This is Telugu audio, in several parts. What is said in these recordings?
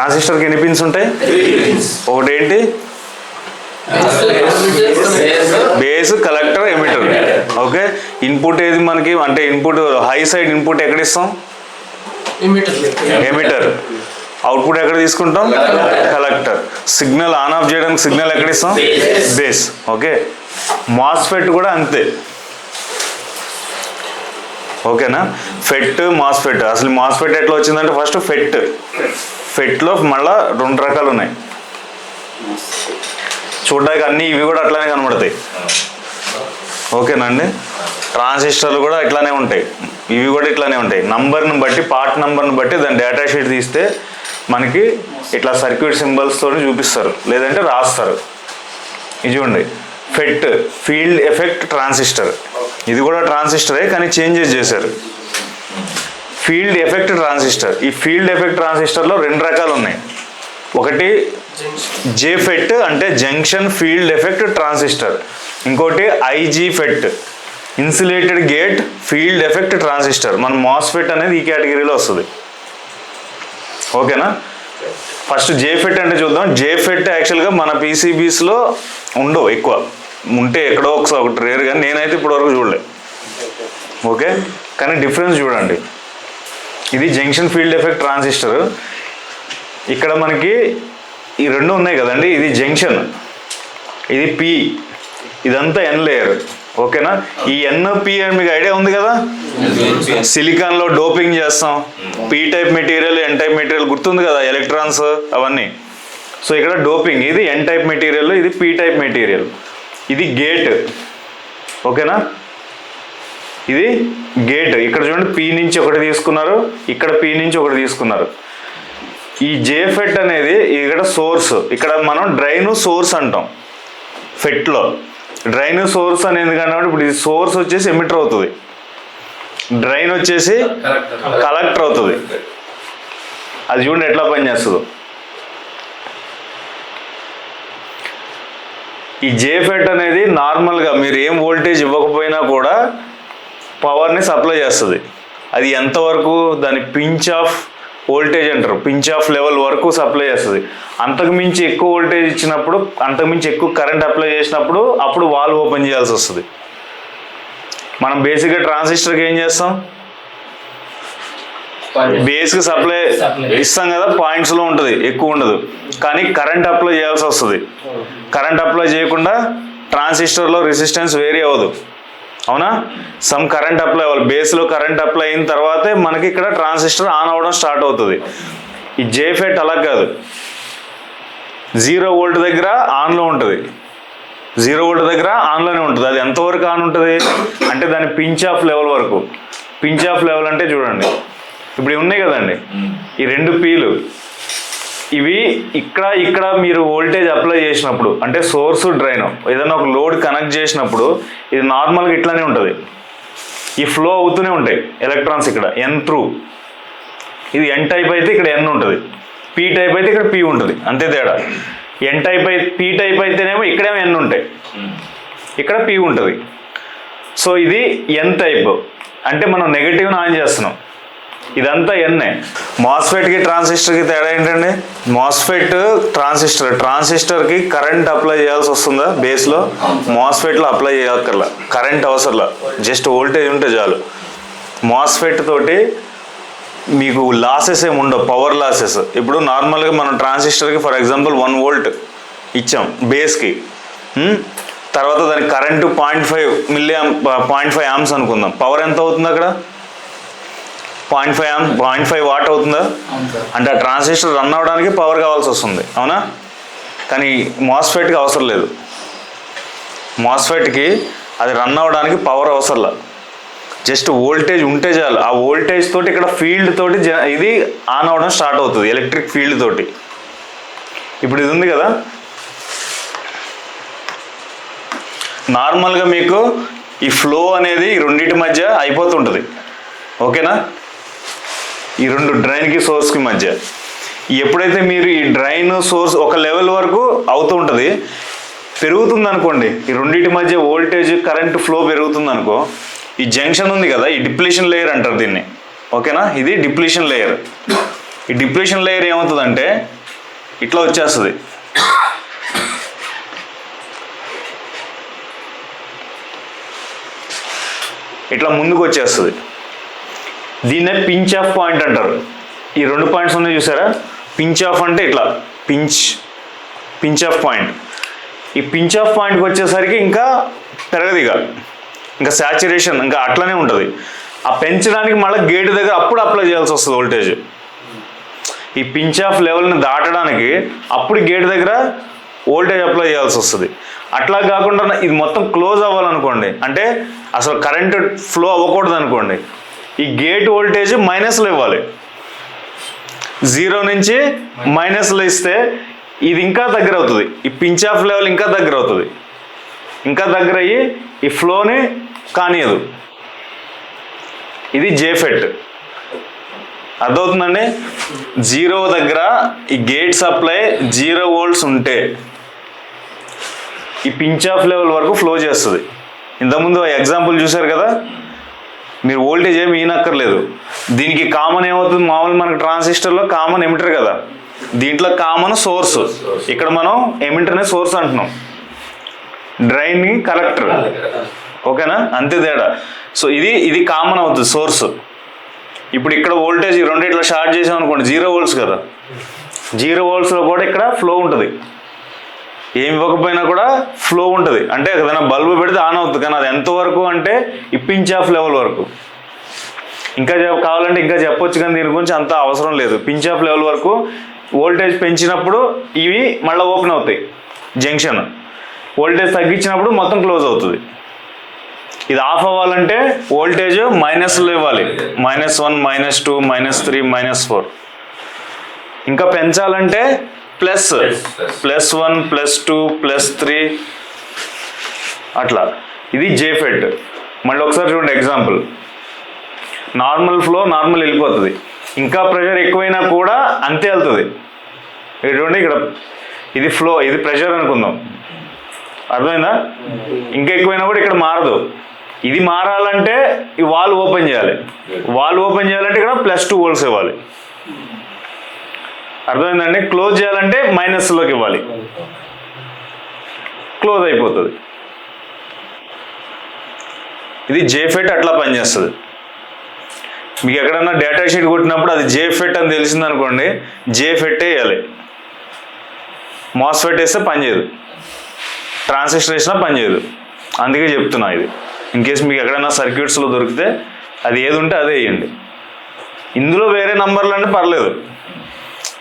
ట్రాన్సిస్టర్కి ఎన్ని పిన్స్ ఉంటాయి? ఒకటి ఏంటి base collector emitter. Okay? Input ఏది మనకి? అంటే ఇన్పుట్ హై సైడ్ ఇన్పుట్ ఎక్కడ ఇస్తాం? ఎమిటర్. అవుట్పుట్ ఎక్కడ తీసుకుంటాం? కలెక్టర్. సిగ్నల్ ఆన్ ఆఫ్ చేయడానికి సిగ్నల్ ఎక్కడ ఇస్తాం? బేస్. ఓకే? మాస్ఫెట్ కూడా అంతే. ఓకేనా? ఫెట్ మాస్ఫెట్ అసలు మాస్ఫెట్ ఎట్లా వచ్చిందంటే ఫస్ట్ ఫెట్. ఫెట్లో మళ్ళా రెండు రకాలు ఉన్నాయి చూడడానికి అన్ని ఇవి కూడా అట్లానే కనబడతాయి. ఓకేనండి ట్రాన్సిస్టర్లు కూడా ఇట్లానే ఉంటాయి. ఇవి కూడా ఇట్లానే ఉంటాయి. నంబర్ని బట్టి పార్ట్ నంబర్ని బట్టి దాని డేటా షీట్ తీస్తే మనకి ఇట్లా సర్క్యూట్ సింబల్స్తో చూపిస్తారు. లేదంటే రాస్తారు. ఇది చూడండి. FET field effect transistor. ఇది కూడా ట్రాన్సిస్టరే కానీ చేంజెస్ చేశారు. Field effect transistor. ఈ ఫీల్డ్ ఎఫెక్ట్ ట్రాన్సిస్టర్లో రెండు రకాలు ఉన్నాయి ఒకటి జేఫెట్ అంటే జంక్షన్ ఫీల్డ్ ఎఫెక్ట్ ట్రాన్సిస్టర్. ఇంకోటి IG FET insulated gate field effect transistor. మన మాస్ఫెట్ అనేది ఈ కేటగిరీలో వస్తుంది. ఓకేనా? ఫస్ట్ జేఫెట్ అంటే చూద్దాం. జేఫెట్ యాక్చువల్గా మన పీసీబీస్లో ఉండవు ఎక్కువ. ఉంటే ఎక్కడో ఒకసారి ఒకటి రేరు కానీ నేనైతే ఇప్పటివరకు చూడలే. ఓకే? కానీ డిఫరెన్స్ చూడండి. ఇది జంక్షన్ ఫీల్డ్ ఎఫెక్ట్ ట్రాన్సిస్టర్. ఇక్కడ మనకి ఈ రెండు ఉన్నాయి కదండి ఇది జంక్షన్ ఇది పి ఇదంతా ఎన్ లేయర్ ఓకేనా? ఈ ఎన్ పి అని మీకు ఐడియా ఉంది కదా? సిలికాన్లో డోపింగ్ చేస్తాం. P type material N type material గుర్తుంది కదా ఎలక్ట్రాన్స్ అవన్నీ. సో ఇక్కడ డోపింగ్ ఇది ఎన్ టైప్ మెటీరియల్ ఇది పి టైప్ మెటీరియల్ ఇది గేట్. ఓకేనా? ఇది గేట్. ఇక్కడ చూడండి పీ నుంచి ఒకటి తీసుకున్నారు ఇక్కడ పీ నుంచి ఒకటి తీసుకున్నారు. ఈ జేఫెట్ అనేది ఇక్కడ సోర్స్. ఇక్కడ మనం డ్రైన్ సోర్స్ అంటాం ఫెట్లో డ్రైన్ సోర్స్ అనేది ఎందుకంటే ఇప్పుడు ఇది సోర్స్ వచ్చేసి ఎమిటర్ అవుతుంది. డ్రైన్ వచ్చేసి కలెక్టర్ అవుతుంది. అది చూడండి ఎట్లా పనిచేస్తుందో. ఈ జేఫెట్ అనేది నార్మల్గా మీరు ఏం వోల్టేజ్ ఇవ్వకపోయినా కూడా పవర్ని సప్లై చేస్తుంది. అది ఎంతవరకు దాని పించ్ ఆఫ్ వోల్టేజ్ అంటారు. పించ్ ఆఫ్ లెవెల్ వరకు సప్లై చేస్తుంది. అంతకు మించి ఎక్కువ వోల్టేజ్ ఇచ్చినప్పుడు అంతకు మించి ఎక్కువ కరెంట్ అప్లై చేసినప్పుడు అప్పుడు వాల్ ఓపెన్ చేయాల్సి వస్తుంది. మనం బేసిక్గా ట్రాన్సిస్టర్కి ఏం చేస్తాం? బేస్కి సప్లై. ఇస్తాం కదా పాయింట్స్లో ఉంటుంది ఎక్కువ ఉండదు. కానీ కరెంట్ అప్లై చేయాల్సి వస్తుంది. కరెంట్ అప్లై చేయకుండా ట్రాన్సిస్టర్లో రెసిస్టెన్స్ వేరీ అవ్వదు. అవునా? సమ్ కరెంట్ అప్లై అవ్వాలి. బేస్లో కరెంట్ అప్లై అయిన తర్వాతే మనకి ఇక్కడ ట్రాన్సిస్టర్ ఆన్ అవ్వడం స్టార్ట్ అవుతుంది. ఈ జేఫెట్ అలా కాదు. జీరో వోల్ట్ దగ్గర ఆన్లో ఉంటుంది. జీరో వోల్ట్ దగ్గర ఆన్లోనే ఉంటుంది. అది ఎంతవరకు ఆన్ ఉంటుంది? అంటే దాని పించ్ ఆఫ్ లెవెల్ వరకు. పించ్ ఆఫ్ లెవెల్ అంటే చూడండి. ఇప్పుడు ఉన్నాయి కదండి. ఈ రెండు పీలు ఇవి ఇక్కడ ఇక్కడ మీరు వోల్టేజ్ అప్లై చేసినప్పుడు అంటే సోర్స్ డ్రైన్ ఏదైనా ఒక లోడ్ కనెక్ట్ చేసినప్పుడు ఇది నార్మల్గా ఇట్లానే ఉంటుంది. ఈ ఫ్లో అవుతూనే ఉంటాయి ఎలక్ట్రాన్స్ ఇక్కడ ఎన్ త్రూ ఇది ఎన్ టైప్ అయితే ఇక్కడ ఎన్ ఉంటుంది. పీ టైప్ అయితే ఇక్కడ పీ ఉంటుంది అంతే తేడా. ఎన్ టైప్ అయితే పీ టైప్ అయితేనేమో ఇక్కడేమో ఎన్ ఉంటాయి. ఇక్కడ పీ ఉంటుంది. సో ఇది ఎన్ టైప్ అంటే మనం నెగటివ్ని ఆన్ చేస్తున్నాం. ఇదంతా ఎన్నే మాస్ఫెట్కి ట్రాన్సిస్టర్కి తేడా ఏంటండి? మాస్ఫెట్ ట్రాన్సిస్టర్ ట్రాన్సిస్టర్కి కరెంట్ అప్లై చేయాల్సి వస్తుందా బేస్లో మాస్ఫెట్లో అప్లై చేయక్కర్లా. కరెంట్ అవసరంలా. జస్ట్ వోల్టేజ్ ఉంటే చాలు. మాస్ఫెట్ తోటి మీకు లాసెస్ ఏమి ఉండవు. పవర్ లాసెస్ ఇప్పుడు నార్మల్గా మనం ట్రాన్సిస్టర్కి ఫర్ ఎగ్జాంపుల్ వన్ వోల్ట్ ఇచ్చాం బేస్కి hmm? తర్వాత దానికి current point five milli point five amps అనుకుందాం. పవర్ ఎంత అవుతుంది అక్కడ? Point five point five watt అవుతుందా? అంటే ఆ ట్రాన్సిస్టర్ రన్ అవ్వడానికి పవర్ కావాల్సి వస్తుంది. అవునా? కానీ మాస్ఫెట్కి అవసరం లేదు. మాస్ఫెట్కి అది రన్ అవ్వడానికి పవర్ అవసరంలా. జస్ట్ వోల్టేజ్ ఉంటే చాలు. ఆ వోల్టేజ్ తోటి ఇక్కడ ఫీల్డ్ తోటి జ- ఇది ఆన్ అవ్వడం స్టార్ట్ అవుతుంది ఎలక్ట్రిక్ ఫీల్డ్ తోటి. ఇప్పుడు ఇది ఉంది కదా. నార్మల్గా మీకు ఈ ఫ్లో అనేది రెండింటి మధ్య అయిపోతుంటుంది. ఓకేనా? ఈ రెండు డ్రైన్కి సోర్స్కి మధ్య. ఎప్పుడైతే మీరు ఈ డ్రైన్ సోర్స్ ఒక లెవెల్ వరకు అవుతూ ఉంటుంది పెరుగుతుంది అనుకోండి ఈ రెండింటి మధ్య వోల్టేజ్ కరెంట్ ఫ్లో పెరుగుతుంది అనుకో ఈ జంక్షన్ ఉంది కదా ఈ డిప్లేషన్ లేయర్ అంటారు దీన్ని. ఓకేనా? ఇది డిప్లేషన్ లేయర్ ఈ డిప్లేషన్ లేయర్ ఏమవుతుందంటే ఇట్లా వచ్చేస్తుంది. ఇట్లా ముందుకు వచ్చేస్తుంది. దీన్నే పించ్ ఆఫ్ పాయింట్ అంటారు. ఈ రెండు పాయింట్స్ ఉన్నాయి చూసారా? పించ్ ఆఫ్ అంటే ఇట్లా పించ్ పించ్ ఆఫ్ పాయింట్. ఈ పించ్ ఆఫ్ పాయింట్కి వచ్చేసరికి ఇంకా పెరగదు ఇక ఇంకా శాచురేషన్ ఇంకా అట్లనే ఉంటుంది. ఆ పెంచడానికి మళ్ళీ గేట్ దగ్గర అప్పుడు అప్లై చేయాల్సి వస్తుంది వోల్టేజ్ ఈ పించ్ ఆఫ్ లెవెల్ని దాటడానికి అప్పుడు గేట్ దగ్గర వోల్టేజ్ అప్లై చేయాల్సి వస్తుంది. అట్లా కాకుండా ఇది మొత్తం క్లోజ్ అవ్వాలనుకోండి అంటే అసలు కరెంట్ ఫ్లో అవ్వకూడదు అనుకోండి ఈ గేట్ వోల్టేజ్ మైనస్లో ఇవ్వాలి. జీరో నుంచి మైనస్లో ఇస్తే ఇది ఇంకా దగ్గర అవుతుంది. ఈ పించ్ ఆఫ్ లెవెల్ ఇంకా దగ్గర అవుతుంది. ఇంకా దగ్గర అయ్యి ఈ ఫ్లోని కానియదు. ఇది జేఫెట్ అర్థవుతుందండి జీరో దగ్గర ఈ గేట్ సప్లై జీరో వోల్ట్స్ ఉంటే ఈ పించ్ ఆఫ్ లెవెల్ వరకు ఫ్లో చేస్తుంది. ఇంతకుముందు ఎగ్జాంపుల్ చూశారు కదా? మీరు వోల్టేజ్ ఏమి ఈనక్కర్లేదు. దీనికి కామన్ ఏమవుతుంది? మామూలు మనకి ట్రాన్సిస్టర్లో కామన్ ఎమిటర్ కదా. దీంట్లో కామన్ సోర్స్ ఇక్కడ మనం ఎమిటర్నే సోర్స్ అంటున్నాం. డ్రైన్ కలెక్టర్ ఓకేనా? అంతే తేడా. సో ఇది ఇది కామన్ అవుతుంది సోర్స్ ఇప్పుడు ఇక్కడ వోల్టేజ్ రెండు ఇట్లా షార్ట్ చేసాం అనుకోండి జీరో వోల్ట్స్ కదా జీరో వోల్ట్స్లో కూడా ఇక్కడ ఫ్లో ఉంటుంది. ఏమి ఇవ్వకపోయినా కూడా ఫ్లో ఉంటుంది. అంటే ఏదైనా బల్బు పెడితే ఆన్ అవుతుంది కానీ అది ఎంతవరకు అంటే ఇప్పించ్ పించ్ ఆఫ్ లెవెల్ వరకు. ఇంకా కావాలంటే ఇంకా చెప్పొచ్చు కానీ దీని గురించి అంత అవసరం లేదు. పించ్ ఆఫ్ లెవెల్ వరకు వోల్టేజ్ పెంచినప్పుడు ఇవి మళ్ళీ ఓపెన్ అవుతాయి. జంక్షన్ వోల్టేజ్ తగ్గించినప్పుడు మొత్తం క్లోజ్ అవుతుంది. ఇది ఆఫ్ అవ్వాలంటే వోల్టేజ్ మైనస్లో ఇవ్వాలి. Minus one minus two minus three minus four ఇంకా పెంచాలంటే plus plus one plus two plus three. అట్లా. ఇది జేఫెడ్ మళ్ళీ ఒకసారి చూడండి ఎగ్జాంపుల్. నార్మల్ ఫ్లో నార్మల్ వెళ్ళిపోతుంది. ఇంకా ప్రెషర్ ఎక్కువైనా కూడా అంతే వెళ్తుంది. ఎటువంటి ఇక్కడ. ఇది ఫ్లో ఇది ప్రెషర్ అనుకుందాం. అర్థమైందా? ఇంకా ఎక్కువైనా కూడా ఇక్కడ మారదు. ఇది మారాలంటే ఈ వాల్ ఓపెన్ చేయాలి. వాల్ ఓపెన్ చేయాలంటే ఇక్కడ ప్లస్ టూ వోల్ట్స్ ఇవ్వాలి. అర్థమైందండి? క్లోజ్ చేయాలంటే మైనస్లోకి ఇవ్వాలి. క్లోజ్ అయిపోతుంది. ఇది జేఫెట్ అట్లా పనిచేస్తుంది. మీకు ఎక్కడన్నా డేటా షీట్ కొట్టినప్పుడు అది జేఫెట్ అని తెలిసింది అనుకోండి జేఫెట్ వేయాలి మాస్ఫెట్ వేస్తే పనిచేయదు. ట్రాన్సిస్టర్ వేసినా పనిచేయదు. అందుకే చెప్తున్నా ఇది. ఇన్ కేస్ మీకు ఎక్కడైనా సర్క్యూట్స్లో దొరికితే అది ఏది ఉంటే అదే వేయండి ఇందులో వేరే నంబర్లు అంటే పర్లేదు.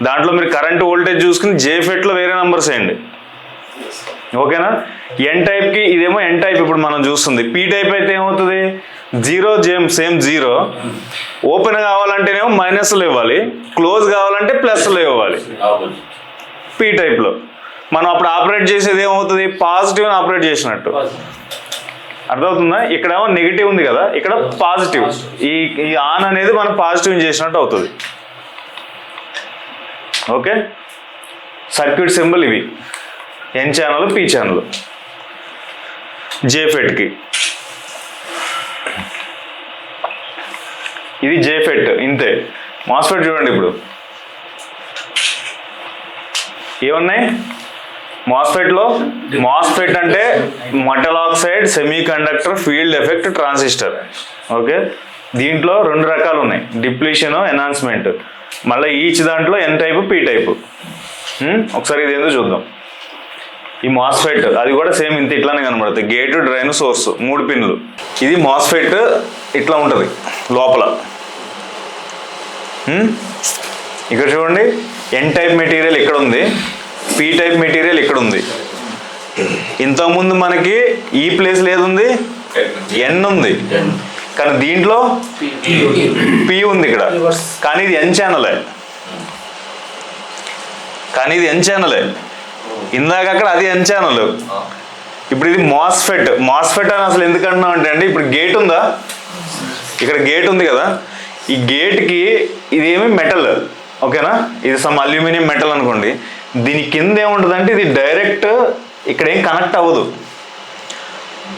దాంట్లో మీరు కరెంట్ వోల్టేజ్ చూసుకుని జేఫెట్లో వేరే నంబర్స్ వేయండి. ఓకేనా? ఎన్ టైప్కి ఇదేమో ఎన్ టైప్ ఇప్పుడు మనం చూస్తుంది. పీ టైప్ అయితే ఏమవుతుంది? జీరో జేమ్ సేమ్ జీరో. ఓపెన్ కావాలంటేనేమో మైనస్లో ఇవ్వాలి క్లోజ్ కావాలంటే ప్లస్లో ఇవ్వాలి పీ టైప్లో. మనం అప్పుడు ఆపరేట్ చేసేది ఏమవుతుంది? పాజిటివ్ ఆపరేట్ చేసినట్టు. అర్థమవుతుందా? ఇక్కడేమో నెగిటివ్ ఉంది కదా? ఇక్కడ పాజిటివ్ ఈ ఈ ఆన్ అనేది మనం పాజిటివ్ చేసినట్టు అవుతుంది. ఓకే? సర్క్యూట్ సింబల్ ఇవి. ఎన్ ఛానల్ పి ఛానల్ జేఫెట్కి ఇది జేఫెట్ ఇంతే. మాస్ఫెట్ చూడండి ఇప్పుడు. ఏమున్నాయి? మాస్ఫెట్లో మాస్ఫెట్ అంటే metal oxide semiconductor field effect transistor okay? దీంట్లో రెండు రకాలు ఉన్నాయి. డిప్లీషన్ ఎన్హాన్స్మెంట్ మళ్ళీ ఈచ్ దాంట్లో ఎన్ టైపు పీ టైపు ఒకసారి ఇది ఏందో చూద్దాం. ఈ మాస్ఫెట్ అది కూడా సేమ్ ఇంత ఇట్లానే కనబడుతుంది గేట్ డ్రైన్ సోర్స్ మూడు పిన్లు ఇది మాస్ఫెట్ ఇట్లా ఉంటుంది లోపల? ఇక్కడ చూడండి ఎన్ టైప్ మెటీరియల్ ఇక్కడ ఉంది పీ టైప్ మెటీరియల్ ఇక్కడ ఉంది. ఇంతకుముందు మనకి ఈ ప్లేస్ లేదుంది? ఎన్ ఉంది. కానీ దీంట్లో పి ఉంది ఇక్కడ. కానీ ఇది ఎన్ ఛానలే కానీ ఇది ఎన్ ఛానలే ఇందాక అక్కడ అది ఎన్ ఛానల్ ఇప్పుడు ఇది మాస్ఫెట్ మాస్ఫెట్ అని అసలు ఎందుకు అంటున్నాం అంటే అండి ఇప్పుడు గేట్ ఉందా? ఇక్కడ గేట్ ఉంది కదా. ఈ గేట్కి ఇదేమి మెటల్ ఓకేనా? ఇది సమ్ అల్యూమినియం మెటల్ అనుకోండి. దీని కింద ఏముంటుందంటే ఇది డైరెక్ట్ ఇక్కడ ఏం కనెక్ట్ అవ్వదు.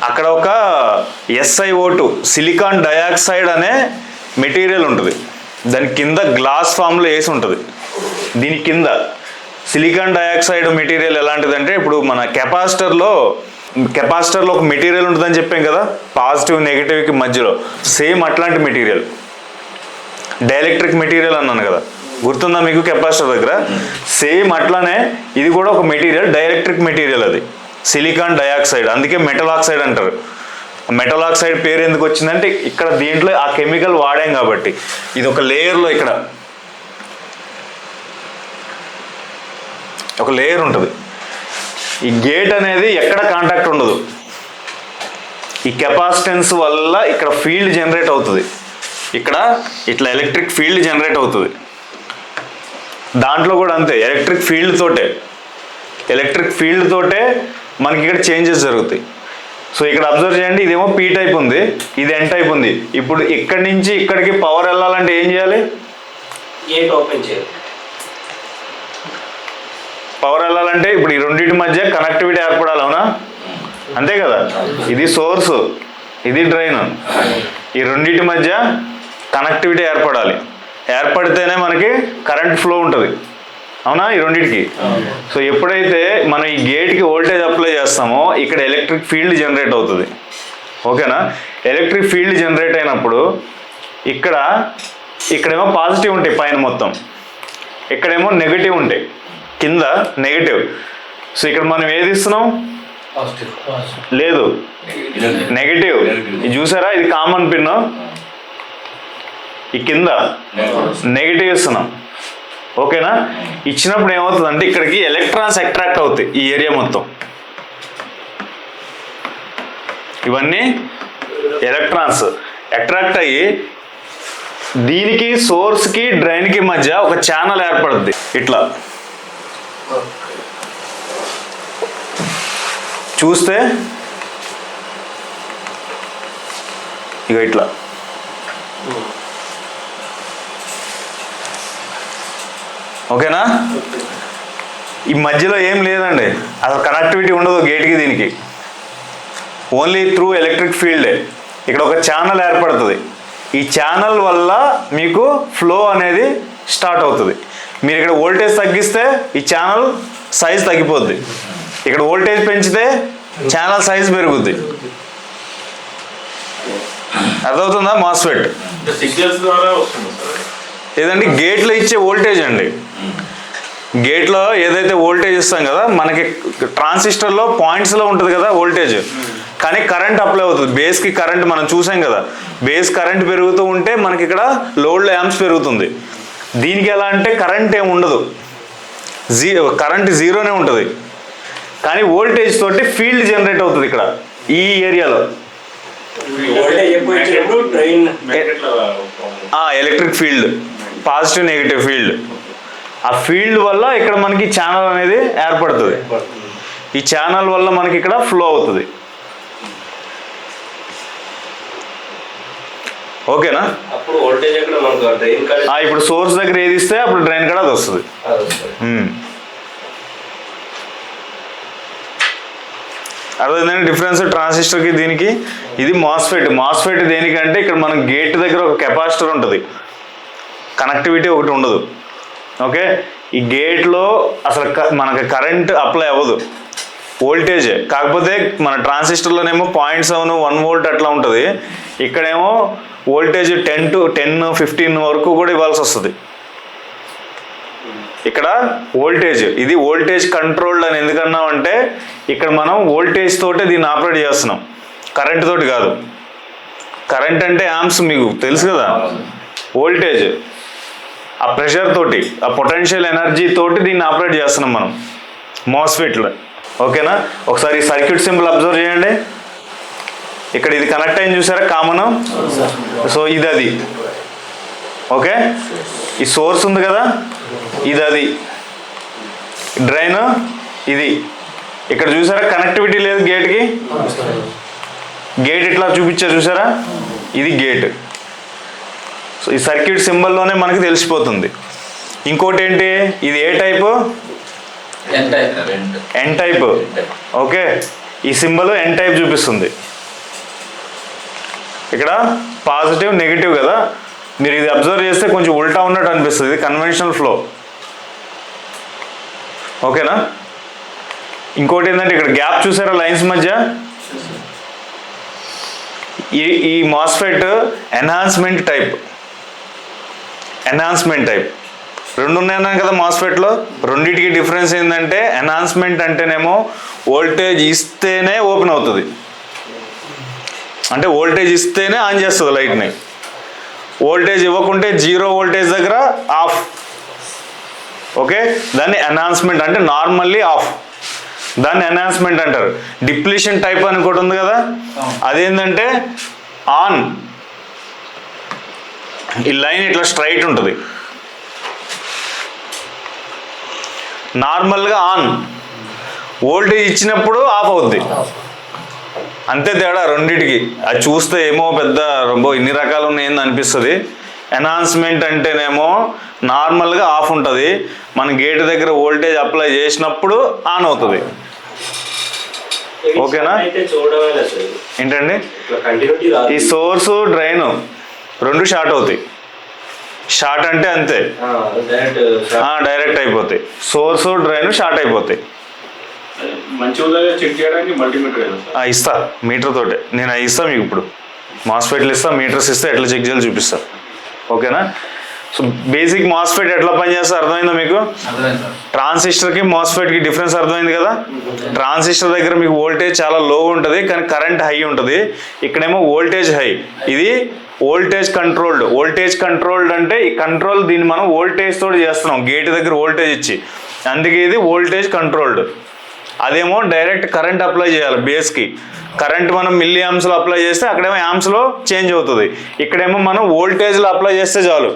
అక్కడ ఒక ఎస్ఐఓ టూ సిలికాన్ డయాక్సైడ్ అనే మెటీరియల్ ఉంటుంది. దాని కింద గ్లాస్ ఫామ్లో వేసి ఉంటుంది. దీని కింద సిలికాన్ డయాక్సైడ్ మెటీరియల్ ఎలాంటిదంటే ఇప్పుడు మన కెపాసిటర్లో కెపాసిటర్లో ఒక మెటీరియల్ ఉంటుందని చెప్పాం కదా పాజిటివ్ నెగిటివ్కి మధ్యలో. సేమ్ అట్లాంటి మెటీరియల్ డైఎలక్ట్రిక్ మెటీరియల్ అన్నాను కదా. గుర్తుందా మీకు కెపాసిటర్ దగ్గర? సేమ్ అట్లానే ఇది కూడా ఒక మెటీరియల్ డైఎలక్ట్రిక్ మెటీరియల్ అది. సిలికాన్ డయాక్సైడ్ అందుకే మెటల్ ఆక్సైడ్ అంటారు. మెటల్ ఆక్సైడ్ పేరు ఎందుకు వచ్చిందంటే ఇక్కడ దీంట్లో ఆ కెమికల్ వాడాం కాబట్టి. ఇది ఒక లేయర్లో ఇక్కడ. ఒక లేయర్ ఉంటుంది. ఈ గేట్ అనేది ఎక్కడ కాంటాక్ట్ ఉండదు. ఈ కెపాసిటెన్స్ వల్ల ఇక్కడ ఫీల్డ్ జనరేట్ అవుతుంది. ఇక్కడ ఇట్లా ఎలక్ట్రిక్ ఫీల్డ్ జనరేట్ అవుతుంది. దాంట్లో కూడా అంతే ఎలక్ట్రిక్ ఫీల్డ్ తోటే. ఎలక్ట్రిక్ ఫీల్డ్ తోటే మనకి ఇక్కడ చేంజెస్ జరుగుతాయి. సో ఇక్కడ అబ్జర్వ్ చేయండి ఇదేమో పీ టైప్ ఉంది ఇది ఎన్ టైప్ ఉంది. ఇప్పుడు ఇక్కడి నుంచి ఇక్కడికి పవర్ వెళ్ళాలంటే ఏం చేయాలి? గేట్ ఓపెన్ చేయాలి. పవర్ వెళ్ళాలంటే ఇప్పుడు ఈ రెండింటి మధ్య కనెక్టివిటీ ఏర్పడాలి అవునా? అంతే కదా? ఇది సోర్స్ ఇది డ్రైన్ ఈ రెండింటి మధ్య కనెక్టివిటీ ఏర్పడాలి. ఏర్పడితేనే మనకి కరెంట్ ఫ్లో ఉంటుంది. అవునా? ఈ రెండింటికి. సో ఎప్పుడైతే మనం ఈ గేట్కి వోల్టేజ్ అప్లై చేస్తామో ఇక్కడ ఎలక్ట్రిక్ ఫీల్డ్ జనరేట్ అవుతుంది. ఓకేనా? ఎలక్ట్రిక్ ఫీల్డ్ జనరేట్ అయినప్పుడు ఇక్కడ ఇక్కడేమో పాజిటివ్ ఉంటాయి పైన మొత్తం. ఇక్కడేమో నెగటివ్ ఉంటాయి. కింద నెగటివ్. సో ఇక్కడ మనం ఏది ఇస్తున్నాం? లేదు. నెగటివ్. ఇది చూసారా? ఇది కామన్ పిన్. ఈ కింద నెగటివ్ ఇస్తున్నాం. ఓకేనా? ఇచ్చినప్పుడు ఏమవుతుందంటే ఇక్కడికి ఎలక్ట్రాన్స్ అట్రాక్ట్ అవుతాయి ఈ ఏరియా మొత్తం. ఇవన్నీ ఎలక్ట్రాన్స్ అట్రాక్ట్ అయ్యి దీనికి సోర్స్కి డ్రైన్కి మధ్య ఒక ఛానల్ ఏర్పడుద్ది. ఇట్లా. చూస్తే ఇక ఇట్లా. ఓకేనా? ఈ మధ్యలో ఏం లేదండి. అసలు కనెక్టివిటీ ఉండదు గేట్కి దీనికి. ఓన్లీ త్రూ ఎలక్ట్రిక్ ఫీల్డే ఇక్కడ ఒక ఛానల్ ఏర్పడుతుంది. ఈ ఛానల్ వల్ల మీకు ఫ్లో అనేది స్టార్ట్ అవుతుంది. మీరు ఇక్కడ వోల్టేజ్ తగ్గిస్తే ఈ ఛానల్ సైజ్ తగ్గిపోద్ది. ఇక్కడ వోల్టేజ్ పెంచితే ఛానల్ సైజ్ పెరుగుద్ది. అర్థమవుతుందా? మాస్ఫెట్ సిగ్నల్స్ ద్వారా ఏదండి గేట్లో ఇచ్చే వోల్టేజ్ అండి. గేట్లో ఏదైతే వోల్టేజ్ ఇస్తాం కదా మనకి ట్రాన్సిస్టర్లో పాయింట్స్లో ఉంటుంది కదా వోల్టేజ్. కానీ కరెంట్ అప్లై అవుతుంది. బేస్కి కరెంట్ మనం చూసాం కదా బేస్ కరెంట్ పెరుగుతూ ఉంటే మనకి ఇక్కడ లోడ్లో యాంప్స్ పెరుగుతుంది. దీనికి ఎలా అంటే కరెంట్ ఏమి ఉండదు. జీ కరెంట్ జీరోనే ఉంటుంది. కానీ వోల్టేజ్ తోటి ఫీల్డ్ జనరేట్ అవుతుంది ఇక్కడ ఈ ఏరియాలో. Electric field. Positive negative field. ఆ ఫీల్డ్ వల్ల ఇక్కడ మనకి ఛానల్ అనేది ఏర్పడుతుంది. ఈ ఛానల్ వల్ల మనకి ఇక్కడ ఫ్లో అవుతుంది. ఓకేనా? ఇప్పుడు సోర్స్ దగ్గర ఏది ఇస్తే అప్పుడు డ్రైన్ కూడా అది వస్తుంది. అర్థమైందండి డిఫరెన్స్ ట్రాన్సిస్టర్కి దీనికి? ఇది మాస్ఫెట్ మాస్ఫెట్ దేనికంటే ఇక్కడ మనం గేట్ దగ్గర ఒక కెపాసిటర్ ఉంటుంది. కనెక్టివిటీ ఒకటి ఉండదు. ఓకే ఈ గేట్లో అసలు మనకి కరెంట్ అప్లై అవ్వదు. వోల్టేజ్ కాకపోతే మన ట్రాన్సిస్టర్లోనేమో పాయింట్ సెవెన్ వన్ వోల్ట్ అట్లా ఉంటుంది. ఇక్కడేమో voltage ten to ten fifteen వరకు కూడా ఇవ్వాల్సి వస్తుంది. ఇక్కడ వోల్టేజ్ ఇది వోల్టేజ్ కంట్రోల్డ్ అని ఎందుకన్నాం అంటే ఇక్కడ మనం వోల్టేజ్ తోటే దీన్ని ఆపరేట్ చేస్తున్నాం. కరెంట్ తోటి కాదు. కరెంట్ అంటే యామ్స్ మీకు తెలుసు కదా? వోల్టేజ్ ఆ ప్రెషర్ తోటి ఆ పొటెన్షియల్ ఎనర్జీ తోటి దీన్ని ఆపరేట్ చేస్తున్నాం మనం. మోస్ఫెట్లో ఓకేనా? ఒకసారి సర్క్యూట్ సింబల్ అబ్జర్వ్ చేయండి. ఇక్కడ ఇది కనెక్ట్ అయింది చూసారా? కామన్ సో ఇది అది ఓకే? ఈ సోర్స్ ఉంది కదా? ఇది అది డ్రైన్ ఇది. ఇక్కడ చూసారా? కనెక్టివిటీ లేదు గేట్కి గేట్ ఇట్లా చూపించా చూసారా? ఇది గేట్ సో ఈ సర్క్యూట్ సింబల్లోనే మనకి తెలిసిపోతుంది. ఇంకోటి ఏంటి ఇది ఏ టైపు ఎన్ టైప్ ఓకే ఈ సింబల్ ఎన్ టైప్ చూపిస్తుంది. ఇక్కడ పాజిటివ్ నెగిటివ్ కదా? మీరు ఇది అబ్జర్వ్ చేస్తే కొంచెం ఉల్టా ఉన్నట్టు అనిపిస్తుంది. ఇది కన్వెన్షనల్ ఫ్లో ఓకేనా ఇంకోటి ఏంటంటే ఇక్కడ గ్యాప్ చూసారా లైన్స్ మధ్య? ఈ ఈ MOSFET enhancement type enhancement type రెండు ఉన్నాయన్నాను కదా మాస్ఫెట్లో రెండింటికి డిఫరెన్స్ ఏంటంటే ఎన్హాన్స్మెంట్ అంటేనేమో వోల్టేజ్ ఇస్తేనే ఓపెన్ అవుతుంది. అంటే వోల్టేజ్ ఇస్తేనే ఆన్ చేస్తుంది లైట్ని వోల్టేజ్ ఇవ్వకుంటే జీరో వోల్టేజ్ దగ్గర ఆఫ్ ఓకే దాన్ని ఎన్హాన్స్మెంట్ అంటే నార్మల్లీ ఆఫ్ దాన్ని ఎన్హాన్స్మెంట్ అంటారు. డిప్లీషన్ టైప్ అని ఒకటి ఉంది కదా? అదేంటంటే ఆన్ ఈ లైన్ ఇట్లా స్ట్రైట్ ఉంటుంది. నార్మల్గా ఆన్. వోల్టేజ్ ఇచ్చినప్పుడు ఆఫ్ అవుద్ది. అంతే తేడా రెండిటికి. అది చూస్తే ఏమో పెద్ద రొంబో ఇన్ని రకాలు ఉన్నాయని అనిపిస్తుంది. ఎన్హాన్స్మెంట్ అంటేనేమో నార్మల్గా ఆఫ్ ఉంటుంది. మన గేట్ దగ్గర వోల్టేజ్ అప్లై చేసినప్పుడు ఆన్ అవుతుంది. ఓకేనా? ఏంటండి? ఈ సోర్సు డ్రైన్ రెండు షార్ట్ అవుతాయి. షార్ట్ అంటే అంతే. డైరెక్ట్ అయిపోతాయి. సోర్సు డ్రైన్ షార్ట్ అయిపోతాయి. ఇస్తా. మీటర్ తోటే. నేను అది ఇస్తా మీకు ఇప్పుడు. మాస్ఫెట్లు ఇస్తా మీటర్స్ ఇస్తే ఎట్లా చెక్ చేయాలో చూపిస్తా. ఓకేనా సో బేసిక్ మాస్ఫెట్ ఎట్లా పనిచేస్తా అర్థమైందా మీకు? ట్రాన్సిస్టర్కి మాస్ఫెట్కి డిఫరెన్స్ అర్థమైంది కదా? ట్రాన్సిస్టర్ దగ్గర మీకు వోల్టేజ్ చాలా లో ఉంటుంది కానీ కరెంట్ హై ఉంటుంది. ఇక్కడేమో వోల్టేజ్ హై ఇది వోల్టేజ్ కంట్రోల్డ్. వోల్టేజ్ కంట్రోల్డ్ అంటే ఈ కంట్రోల్ దీన్ని మనం వోల్టేజ్ తోటి చేస్తున్నాం. గేట్ దగ్గర వోల్టేజ్ ఇచ్చి. అందుకే ఇది వోల్టేజ్ కంట్రోల్డ్. అదేమో డైరెక్ట్ కరెంట్ అప్లై చేయాలి బేస్కి. కరెంట్ మనం మిల్లీ యామ్స్లో అప్లై చేస్తే అక్కడేమో యామ్స్లో చేంజ్ అవుతుంది. ఇక్కడేమో మనం వోల్టేజ్లో అప్లై చేస్తే చాలు.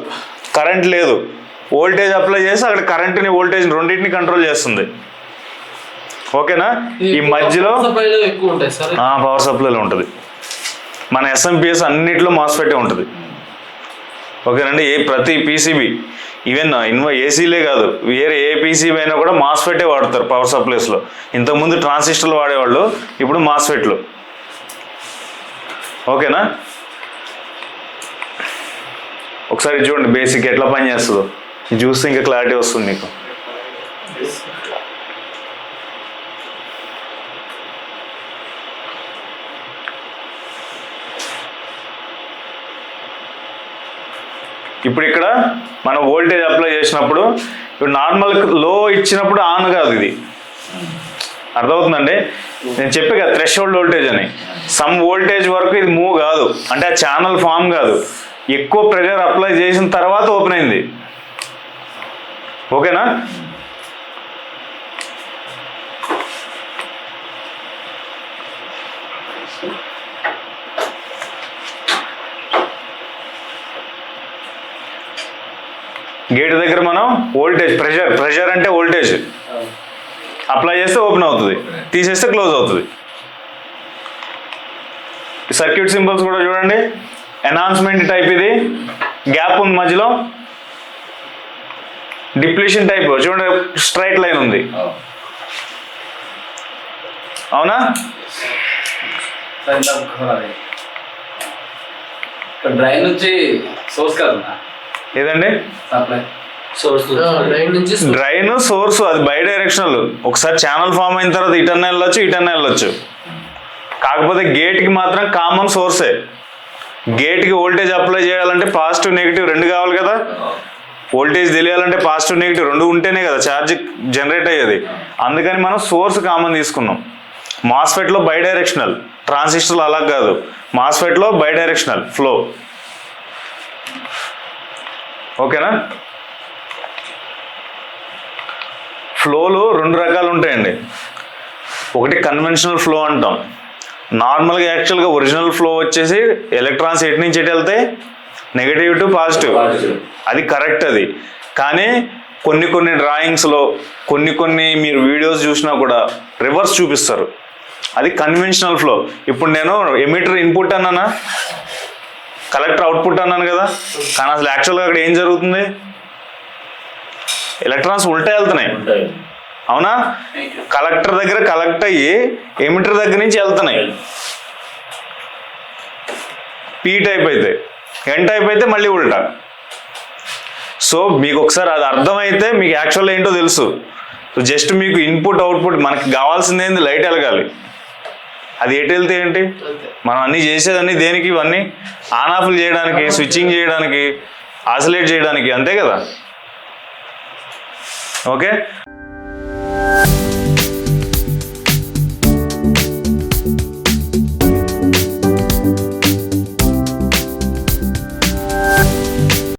కరెంట్ లేదు. వోల్టేజ్ అప్లై చేస్తే అక్కడ కరెంట్ని వోల్టేజ్ రెండింటిని కంట్రోల్ చేస్తుంది. ఓకేనా? ఈ మధ్యలో పవర్ సప్లైలో ఉంటుంది. మన ఎస్ఎంపిఎస్ అన్నిట్లో మాస్ఫెటే ఉంటుంది. ఓకేనండి? ఏ ప్రతి పీసీబీ ఈవెన్ ఇన్వ ఏసీలే కాదు వేరే ఏ పీసీబీ అయినా కూడా మాస్ఫెటే వాడతారు పవర్ సప్లైస్లో ఇంతకుముందు ట్రాన్సిస్టర్లు వాడేవాళ్ళు ఇప్పుడు మాస్ఫెట్లు ఓకేనా? ఒకసారి చూడండి బేసిక్ ఎట్లా పని చేస్తుందో చూస్తే ఇంకా క్లారిటీ వస్తుంది మీకు ఇప్పుడు ఇక్కడ మనం వోల్టేజ్ అప్లై చేసినప్పుడు ఇప్పుడు నార్మల్లో ఇచ్చినప్పుడు ఆన్ కాదు ఇది. అర్థమవుతుందండి? నేను చెప్పే కదా థ్రెష్ హోల్డ్ వోల్టేజ్ అని. సమ్ వోల్టేజ్ వరకు ఇది మూవ్ కాదు. అంటే ఆ ఛానల్ ఫామ్ కాదు. ఎక్కువ ప్రెషర్ అప్లై చేసిన తర్వాత ఓపెన్ అయింది. ఓకేనా? గేట్ దగ్గర మనం ఓల్టేజ్ ప్రెషర్ ప్రెషర్ అంటే వోల్టేజ్. అప్లై చేస్తే ఓపెన్ అవుతుంది. తీసేస్తే క్లోజ్ అవుతుంది. సర్క్యూట్ సింబల్స్ కూడా చూడండి. ఎన్హాన్స్మెంట్ టైప్ ఇది. గ్యాప్ ఉంది మధ్యలో. డిప్లీషన్ టైప్ చూడండి స్ట్రైట్ లైన్ ఉంది. అవునా? డ్రైన్ నుంచి సోర్స్ కాదు ఏదండి? సప్లై సోర్స్ డ్రైన్ నుంచి డ్రైన్ సోర్స్ అది బై డైరెక్షనల్ ఒకసారి ఛానల్ ఫామ్ అయిన తర్వాత ఇటన్నా వెళ్ళొచ్చు ఇటన్నా వెళ్ళొచ్చు కాకపోతే గేట్కి మాత్రం కామన్ సోర్సే. గేట్కి వోల్టేజ్ అప్లై చేయాలంటే పాజిటివ్ నెగిటివ్ రెండు కావాలి కదా? వోల్టేజ్ తెలియాలంటే పాజిటివ్ నెగిటివ్ రెండు ఉంటేనే కదా ఛార్జ్ జనరేట్ అయ్యేది. అందుకని మనం సోర్స్ కామన్ తీసుకున్నాం. మాస్ఫెట్లో బై డైరెక్షనల్ ట్రాన్సిస్టర్లు అలా కాదు. మాస్ఫెట్లో బై డైరెక్షనల్ ఫ్లో. ఓకేనా? ఫ్లోలు రెండు రకాలు ఉంటాయండి. ఒకటి కన్వెన్షనల్ ఫ్లో అంటాం. నార్మల్గా యాక్చువల్గా ఒరిజినల్ ఫ్లో వచ్చేసి ఎలక్ట్రాన్స్ ఎటు నుంచి ఎటు వెళ్తాయి? Negative to positive. అది కరెక్ట్ అది. కానీ కొన్ని కొన్ని డ్రాయింగ్స్లో కొన్ని కొన్ని మీరు వీడియోస్ చూసినా కూడా రివర్స్ చూపిస్తారు. అది కన్వెన్షనల్ ఫ్లో ఇప్పుడు నేను ఎమిటర్ ఇన్పుట్ అన్నానా? కలెక్టర్ అవుట్పుట్ అన్నాను కదా. కానీ అసలు యాక్చువల్గా అక్కడ ఏం జరుగుతుంది? ఎలక్ట్రాన్స్ ఉల్టా వెళ్తున్నాయి. అవునా? కలెక్టర్ దగ్గర కలెక్ట్ అయ్యి ఎమిటర్ దగ్గర నుంచి వెళ్తున్నాయి. పీ టైప్ అయితే ఎన్ టైప్ అయితే మళ్ళీ ఉల్టా. సో మీకు ఒకసారి అది అర్థమైతే మీకు యాక్చువల్ ఏంటో తెలుసు. సో జస్ట్ మీకు ఇన్పుట్ అవుట్పుట్ మనకి కావాల్సింది ఏంది? లైట్ వెలగాలి. అది ఎటు వెళ్తే ఏంటి? మనం అన్ని చేసేదన్నీ దేనికి? ఇవన్నీ ఆన్ ఆఫ్లు చేయడానికి స్విచ్చింగ్ చేయడానికి ఆసిలేట్ చేయడానికి అంతే కదా? ఓకే